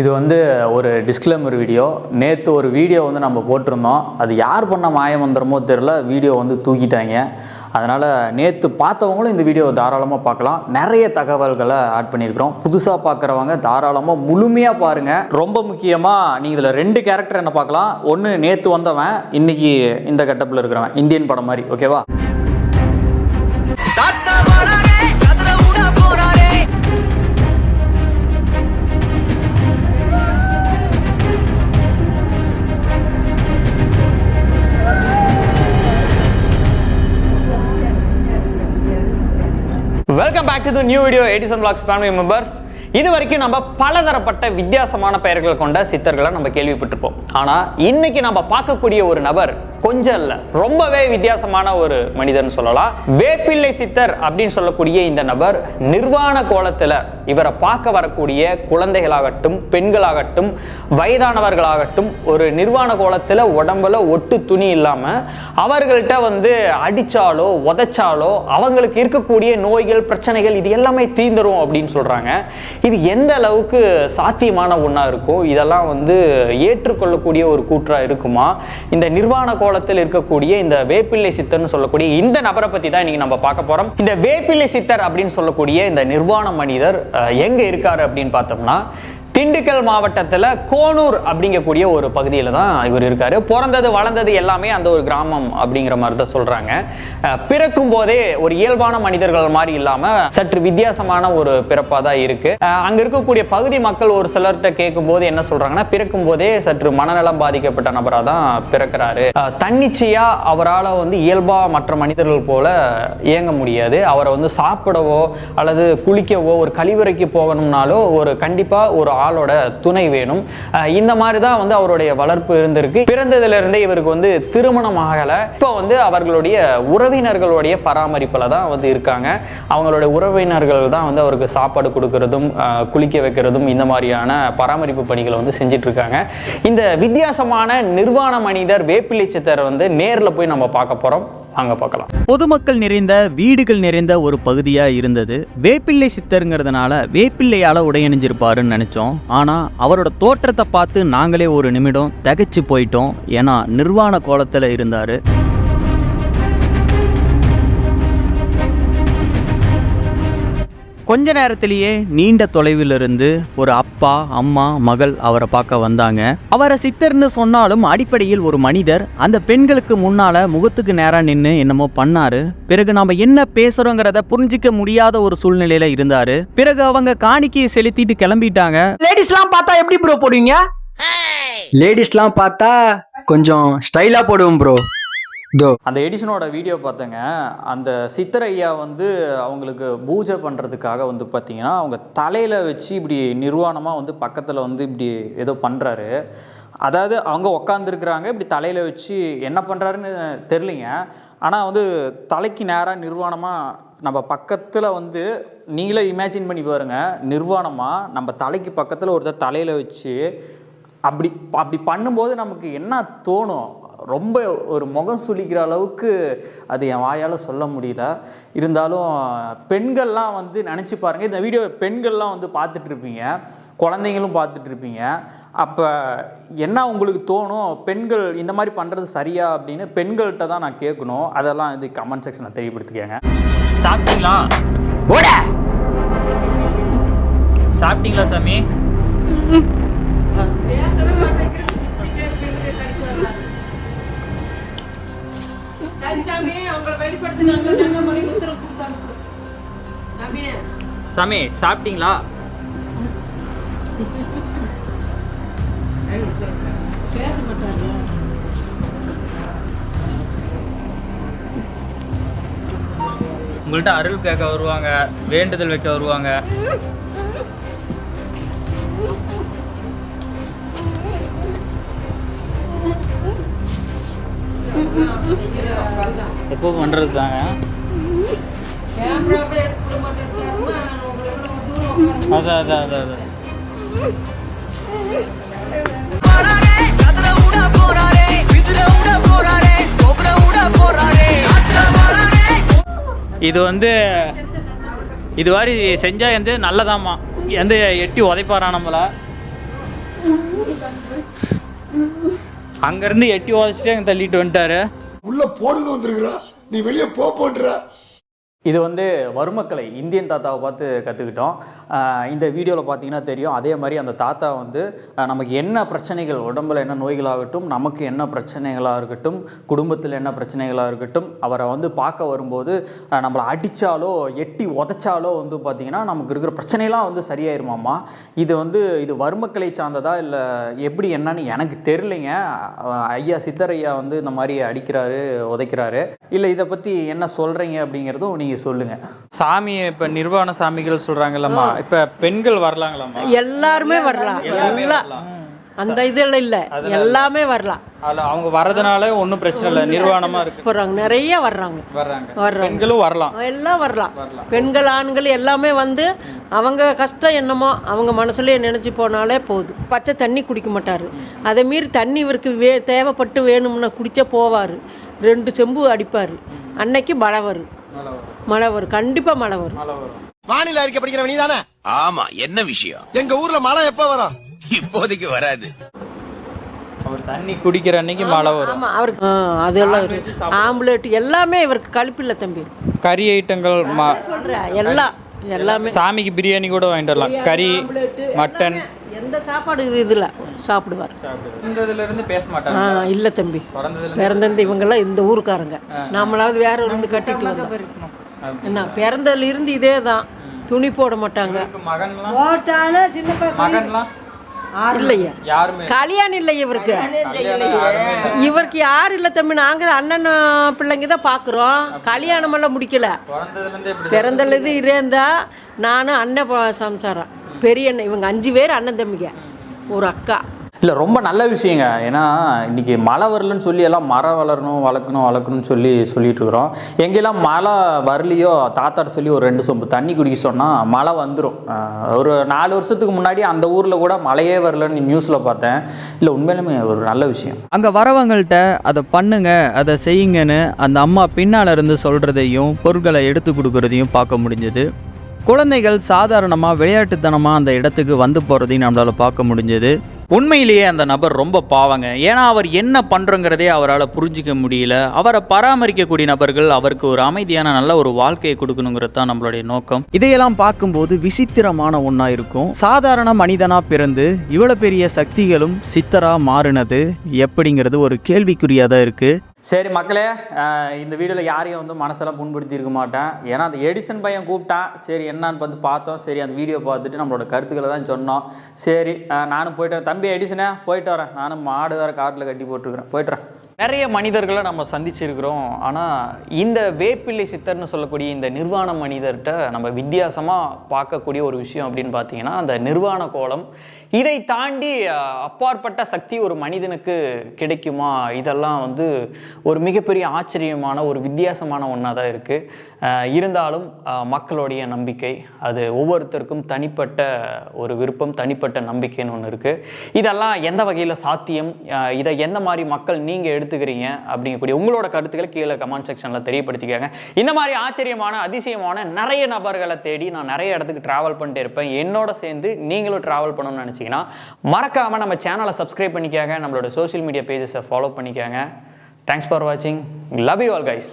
இது வந்து ஒரு டிஸ்க்ளைமர் வீடியோ நேற்று ஒரு வீடியோ வந்து நம்ம போட்டிருந்தோம். அது யார் பண்ண மாயமந்திரமோ தெரில வீடியோ வந்து தூக்கிட்டாங்க. அதனால் நேற்று பார்த்தவங்களும் இந்த வீடியோவை தாராளமாக பார்க்கலாம். நிறைய தகவல்களை ஆட் பண்ணியிருக்கிறோம். புதுசாக பார்க்குறவங்க தாராளமாக முழுமையாக பாருங்கள் ரொம்ப முக்கியமாக நீங்கள் இதில் ரெண்டு கேரக்டர் என்ன பார்க்கலாம். ஒன்று நேற்று வந்தவன் இன்றைக்கி இந்த கட்டப்பில் இருக்கிறவன். இந்தியன் படம் மாதிரி. ஓகேவா welcome back to the new video Edison vlogs family members இது வரைக்கும் நம்ம பலதரப்பட்ட வித்தியாசமான பெயர்கள் கொண்ட சித்தர்களை நம்ம கேள்விப்பட்டிருப்போம். ஆனால் இன்னைக்கு நம்ம பார்க்கக்கூடிய ஒரு நபர் கொஞ்சம் இல்லை. ரொம்பவே வித்தியாசமான ஒரு மனிதன் சொல்லலாம். வேப்பிள்ளை சித்தர் அப்படின்னு சொல்லக்கூடிய இந்த நபர் நிர்வாண கோலத்தில் இவரை பார்க்க வரக்கூடிய குழந்தைகளாகட்டும் பெண்களாகட்டும் வயதானவர்களாகட்டும் ஒரு நிர்வாண கோலத்தில் உடம்புல ஒட்டு துணி இல்லாமல் அவர்கள்ட்ட வந்து அடித்தாலோ உதைச்சாலோ அவங்களுக்கு இருக்கக்கூடிய நோய்கள் பிரச்சனைகள் இது எல்லாமே தீந்துரும் அப்படின்னு சொல்கிறாங்க இது எந்த அளவுக்கு சாத்தியமான ஒன்றா இருக்கும் இதெல்லாம் வந்து ஏற்றுக்கொள்ளக்கூடிய ஒரு கூற்றாக இருக்குமா? இந்த நிர்வாண கோலத்தில் இருக்கக்கூடிய இந்த வேப்பிள்ளை சித்தர்னு சொல்லக்கூடிய இந்த நபரை பத்தி தான் இன்னைக்கு நம்ம பார்க்க போறோம். இந்த வேப்பிள்ளை சித்தர் அப்படின்னு சொல்லக்கூடிய இந்த நிர்வாண மனிதர் எங்க இருக்காரு அப்படின்னு பார்த்தோம்னா திண்டுக்கல் மாவட்டத்தில் கோனூர் அப்படிங்கக்கூடிய ஒரு பகுதியில் தான் இவர் இருக்கார். பிறந்தது வளர்ந்தது எல்லாமே அந்த ஒரு கிராமம் அப்படிங்கிற மாதிரி தான் சொல்கிறாங்க பிறக்கும் போதே ஒரு இயல்பான மனிதர்கள் மாதிரி இல்லாமல் சற்று வித்தியாசமான ஒரு பிறப்பாக தான் இருக்குது அங்கே இருக்கக்கூடிய பகுதி மக்கள் ஒரு சிலர்கிட்ட கேட்கும்போது என்ன சொல்கிறாங்கன்னா பிறக்கும் போதே சற்று மனநலம் பாதிக்கப்பட்ட நபராக தான் பிறக்கிறாரு தன்னிச்சையாக அவரால் வந்து இயல்பாக மற்ற மனிதர்கள் போல இயங்க முடியாது. அவரை வந்து சாப்பிடவோ அல்லது குளிக்கவோ ஒரு கழிவறைக்கு போகணும்னாலோ ஒரு கண்டிப்பாக ஒரு ஆளோட துணை வேணும். இந்த மாதிரி தான் வந்து அவருடைய வளர்ப்பு இருந்திருக்கு. பிறந்ததுலேருந்தே இவருக்கு வந்து திருமணம் ஆகலை. இப்போ வந்து அவர்களுடைய உறவினர்களுடைய பராமரிப்பில் தான் வந்து இருக்காங்க. அவங்களுடைய உறவினர்கள் தான் வந்து அவருக்கு சாப்பாடு கொடுக்கறதும் குளிக்க வைக்கிறதும் இந்த மாதிரியான பராமரிப்பு பணிகளை வந்து செஞ்சுட்டு இருக்காங்க இந்த வித்தியாசமான நிர்வாண மனிதர் வேப்பிலை சித்தரை வந்து நேரில் போய் நம்ம பார்க்க போகிறோம் வாங்க பார்க்கலாம். பொதுமக்கள் நிறைந்த வீடுகள் நிறைந்த ஒரு பகுதியாக இருந்தது. வேப்பிள்ளை சித்தருங்கிறதுனால வேப்பிள்ளையால் உடையணிஞ்சிருப்பாருன்னு நினச்சோம். ஆனால் அவரோட தோற்றத்தை பார்த்து நாங்களே ஒரு நிமிடம் தகைச்சு போயிட்டோம். ஏன்னா நிர்வாண கோலத்தில் இருந்தார். கொஞ்ச நேரத்திலேயே நீண்ட தொலைவிலிருந்து ஒரு அப்பா அம்மா மகள் அவரை பார்க்க வந்தாங்க. அவரை சித்தர்னு சொன்னாலும் அடிப்படையில் ஒரு மனிதர். அந்த பெண்களுக்கு முன்னால முகத்துக்கு நேரா நின்று என்னமோ பண்ணாரு. பிறகு நாம என்ன பேசுறோங்கிறத புரிஞ்சிக்க முடியாத ஒரு சூழ்நிலையில இருந்தாரு. பிறகு அவங்க காணிக்கையை செலுத்திட்டு கிளம்பிட்டாங்க. லேடிஸ்லாம் பார்த்தா எப்படி ப்ரோ போடுவீங்க? லேடிஸ்லாம் பார்த்தா கொஞ்சம் ஸ்டைலா போடுவோம் ப்ரோ தோ. அந்த எடிசனோட வீடியோ பார்த்தங்க. அந்த சித்தர் ஐயா வந்து அவங்களுக்கு பூஜை பண்ணுறதுக்காக வந்து பார்த்தீங்கன்னா அவங்க தலையில் வச்சு இப்படி நிர்வாணமாக வந்து பக்கத்தில் வந்து இப்படி ஏதோ பண்ணுறாரு அதாவது அவங்க உக்காந்துருக்குறாங்க இப்படி தலையில் வச்சு என்ன பண்ணுறாருன்னு தெரிலிங்க ஆனால் வந்து தலைக்கு நேராக நிர்வாணமாக நம்ம பக்கத்தில் வந்து நீங்களே இமேஜின் பண்ணி பாருங்கள் நிர்வாணமாக நம்ம தலைக்கு பக்கத்தில் ஒருத்தர் தலையில் வச்சு அப்படி அப்படி பண்ணும்போது நமக்கு என்ன தோணும்? ரொம்ப ஒரு முகம் சுளிக்கிற அளவுக்கு அது என் வாயால் சொல்ல முடியல. இருந்தாலும் பெண்கள்லாம் வந்து நினச்சி பாருங்கள் இந்த வீடியோ பெண்கள்லாம் வந்து பார்த்துட்டு இருப்பீங்க. குழந்தைங்களும் பார்த்துட்டு இருப்பீங்க. அப்போ என்ன உங்களுக்கு தோணும்? பெண்கள் இந்த மாதிரி பண்ணுறது சரியா அப்படின்னு பெண்கள்கிட்ட தான் நான் கேட்கணும். அதெல்லாம் இது கமெண்ட் செக்ஷனில் தெரியப்படுத்திக்கங்க. சாப்பிட்டீங்களா? சாப்பிட்டீங்களா சாமி? சாமி சாப்பிட்டீங்களா? உங்கள்கிட்ட அருள் கேட்க வருவாங்க வேண்டுதல் வைக்க வருவாங்க. எப்போ பண்ணுறது தாங்க அதான் அதான் அதான் அதான் இது வந்து இது மாதிரி செஞ்சால் வந்து நல்லதாம்மா. எந்த எட்டி உதைப்பாரா நம்மளை. அங்கேருந்து எட்டி உதச்சிட்டே அங்கே தள்ளிட்டு வந்துட்டாரு. உள்ள போடுன்னு வந்திருக்கிறா. நீ வெளியே போன்ற. இது வந்து வறுமக்கலை இந்தியன் தாத்தாவை பார்த்து கற்றுக்கிட்டோம் இந்த வீடியோவில் பார்த்தீங்கன்னா தெரியும். அதே மாதிரி அந்த தாத்தா வந்து நமக்கு என்ன பிரச்சனைகள் உடம்புல என்ன நோய்களாகட்டும் நமக்கு என்ன பிரச்சனைகளாக இருக்கட்டும் குடும்பத்தில் என்ன பிரச்சனைகளாக இருக்கட்டும் அவரை வந்து பார்க்க வரும்போது நம்மளை அடித்தாலோ எட்டி உதைச்சாலோ வந்து பார்த்திங்கன்னா நமக்கு இருக்கிற பிரச்சனைலாம் வந்து சரியாயிருமாம்மா. இது வந்து இது வறுமக்கலை சார்ந்ததா இல்லை எப்படி என்னன்னு எனக்கு தெரிலைங்க ஐயா சித்தர் ஐயா வந்து இந்த மாதிரி அடிக்கிறாரு உதைக்கிறாரு. இல்லை இதை பற்றி என்ன சொல்கிறீங்க அப்படிங்கிறதும் நீங்கள் சொல்லுங்கள் சாமி இப்போ நிர்வாண சாமிகள் சொல்கிறாங்கல்லம்மா இப்போ பெண்கள் வரலாங்களாம்மா? எல்லாருமே வரலாம். எல்லாம் அந்த இதில் இல்லை. எல்லாமே வரலாம். அதில் அவங்க வர்றதுனால ஒன்றும் பிரச்சனை இல்லை. நிர்வாணமாக இருக்கு. போகிறாங்க நிறைய வர்றாங்க. வர்றாங்க. பெண்களும் வரலாம். எல்லாம் வரலாம். பெண்கள் ஆண்கள் எல்லாமே வந்து அவங்க கஷ்டம் என்னமோ அவங்க மனசுலயே நினச்சி போனாலே போதும். பச்சை தண்ணி குடிக்க மாட்டார். அதை மீறி தண்ணி இவருக்கு வே தேவைப்பட்டு வேணும்னா குடிச்சா போவார். ரெண்டு செம்பு அடிப்பார். அன்னைக்கு மழை வரும் மழை வரும். கண்டிப்பாக மழை வரும். வானிலை அறிக்கை படிக்கிற நீ தானே ஆமா என்ன விஷயம்? எங்க ஊர்ல மழை எப்ப வரும்? இப்போதைக்கு வராது. அவர் தண்ணி குடிக்கிற அன்னைக்கு மழை வரும். ஆமாம் அவருக்கு ஆ, அதெல்லாம் இருக்கு. ஆம்புலேட் எல்லாமே இவருக்கு கழிப்பில்லை தம்பி. கறி ஐட்டங்கள் ம எல்லாம் எல்லாமே. சாமிக்கு பிரியாணி கூட வாங்கிட்டு வரலாம் கறி மட்டன். எந்த சாப்பாடு இது இதில் சாப்பிடுவார். இந்த இதுல இருந்து பேச ஆ மாட்டாங்க இல்லை தம்பி. பிறந்ததுல பிறந்தது இவங்கெல்லாம் இந்த ஊருக்காரங்க. நம்மளாவது வேற ஒரு இருந்து கட்டிட்டு வந்தோம் என்ன பிறந்ததுல இருந்து இதே தான். துணி போட மாட்டாங்க. மகன்லாம்? போட்டாலும் சின்ன மகன்லாம்? இல்லையா கல்யாணம் இல்லை இவருக்கு. இவருக்கு யாரும் இல்லை. தம்பி? நாங்கள் அண்ணன் பிள்ளைங்க தான் பார்க்குறோம். கல்யாணமெல்லாம் முடிக்கல. பிறந்ததுல இருந்து எப்படி பிறந்தது இருந்தா நானும் அண்ணன் சம்சாரம். பெரிய அண்ணன் இவங்க அஞ்சு பேர் அண்ணன் தம்பிங்க. ஒரு அக்கா. இல்லை ரொம்ப நல்ல விஷயங்க. ஏன்னா இன்றைக்கி மழை வரலன்னு சொல்லி எல்லாம் மரம் வளரணும் வளர்க்கணும் வளர்க்கணும்னு சொல்லி சொல்லிட்டு இருக்கிறோம். எங்கெல்லாம் மழை வரலையோ தாத்தாட்ட சொல்லி ஒரு ரெண்டு சொம்பு தண்ணி குடிக்க சொன்னால் மழை வந்துடும் ஒரு நாலு வருஷத்துக்கு முன்னாடி அந்த ஊரில் கூட மழையே வரலன்னு நியூஸில் பார்த்தேன். இல்லை உண்மையிலுமே ஒரு நல்ல விஷயம். அங்கே வரவங்கள்ட்ட அதை பண்ணுங்க அதை செய்யுங்கன்னு அந்த அம்மா பின்னால் இருந்து சொல்கிறதையும் பொருட்களை எடுத்து கொடுக்குறதையும் பார்க்க முடிஞ்சது. குழந்தைகள் சாதாரணமாக விளையாட்டுத்தனமாக அந்த இடத்துக்கு வந்து போகிறதையும் நம்மளால் பார்க்க முடிஞ்சது. உண்மையிலேயே அந்த நபர் ரொம்ப பாவங்க. ஏன்னா அவர் என்ன பண்ணுறங்கிறதே அவரால் புரிஞ்சிக்க முடியல. அவரை பராமரிக்கக்கூடிய நபர்கள் அவருக்கு ஒரு அமைதியான நல்ல ஒரு வாழ்க்கையை கொடுக்கணுங்கிறது தான் நம்மளுடைய நோக்கம். இதையெல்லாம் பார்க்கும்போது விசித்திரமான ஒன்றா இருக்கும். சாதாரண மனிதனாக பிறந்து இவ்வளோ பெரிய சக்திகளும் சித்தராக மாறினது எப்படிங்கிறது ஒரு கேள்விக்குறியாக தான் இருக்குது சரி மக்களே இந்த வீடியோவில் யாரையும் வந்து மனசெல்லாம் புண்படுத்தி இருக்க மாட்டேன். ஏன்னா அந்த எடிசன் பையன் கூப்பிட்டான். சரி என்னான்னு வந்து பார்த்தோம். சரி அந்த வீடியோ பார்த்துட்டு நம்மளோட கருத்துக்களை தான் சொன்னோம். சரி நானும் போயிட்டு தம்பி எடிசனே போயிட்டு வரேன். நானும் மாடு வேறு காட்டில் கட்டி போட்டுருக்குறேன். போயிட்டுறேன் நிறைய மனிதர்களை நம்ம சந்திச்சிருக்கிறோம். ஆனால் இந்த வேப்பிள்ளை சித்தர்னு சொல்லக்கூடிய இந்த நிர்வாண மனிதர்கிட்ட நம்ம வித்தியாசமாக பார்க்கக்கூடிய ஒரு விஷயம் அப்படின்னு பார்த்தீங்கன்னா அந்த நிர்வாண கோலம். இதை தாண்டி அப்பாற்பட்ட சக்தி ஒரு மனிதனுக்கு கிடைக்குமா? இதெல்லாம் வந்து ஒரு மிகப்பெரிய ஆச்சரியமான ஒரு வித்தியாசமான ஒன்றாக தான் இருக்குது இருந்தாலும் மக்களுடைய நம்பிக்கை அது ஒவ்வொருத்தருக்கும் தனிப்பட்ட ஒரு விருப்பம் தனிப்பட்ட நம்பிக்கைன்னு ஒன்று இருக்குது இதெல்லாம் எந்த வகையில் சாத்தியம்? இதை எந்த மாதிரி மக்கள் நீங்கள் எடுத்து எடுத்துக்கிறீங்க அப்படிங்கக்கூடிய உங்களோட கருத்துக்களை கீழே கமெண்ட் செக்ஷனில் தெரியப்படுத்திக்காங்க. இந்த மாதிரி ஆச்சரியமான அதிசயமான நிறைய நபர்களை தேடி நான் நிறைய இடத்துக்கு ட்ராவல் பண்ணிட்டு இருப்பேன். என்னோட சேர்ந்து நீங்களும் ட்ராவல் பண்ணணும்னு நினச்சிங்கன்னா மறக்காமல் நம்ம சேனலை சப்ஸ்கிரைப் பண்ணிக்காங்க. நம்மளோட சோஷியல் மீடியா பேஜஸை ஃபாலோ பண்ணிக்காங்க. தேங்க்ஸ் ஃபார் வாட்சிங் லவ் யூ ஆல் கைஸ்